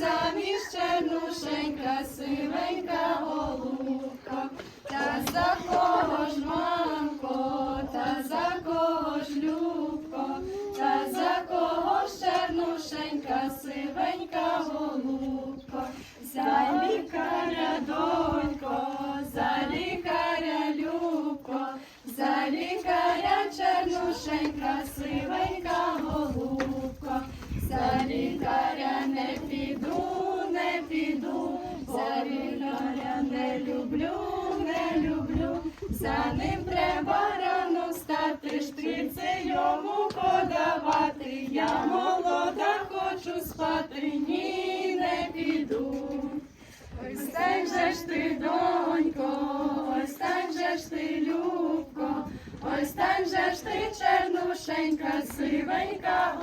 заміж чернушенька, сивенька голубка, та за кого ж мамко, та за кого ж любко, та за кого ж чернушенька, сивенька голубко, люблю, не люблю, за ним треба рано стати, шприце йому подавати. Я молода, хочу спати, ні, не піду. Ось так же ж ти, донько, ось так же ж ти, любко, ось так же ж ти, чернушенька, сивенька.